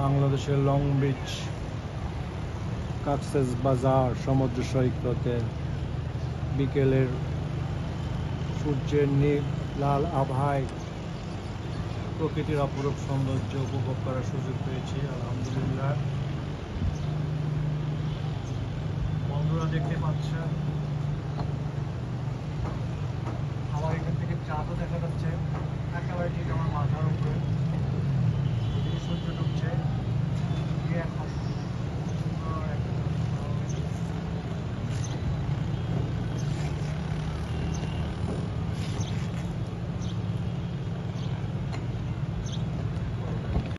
বাংলাদেশের long beach, কাকসেস বাজার, সমুদ্র সৈকতে বিকেলের সূর্যের নীল, লাল আভায় প্রকৃতির অপরূপ সৌন্দর্য উপভোগ করার সুযোগ পেয়েছি, আলহামদুলিল্লাহ। বন্ধুরা দেখতে পাচ্ছেন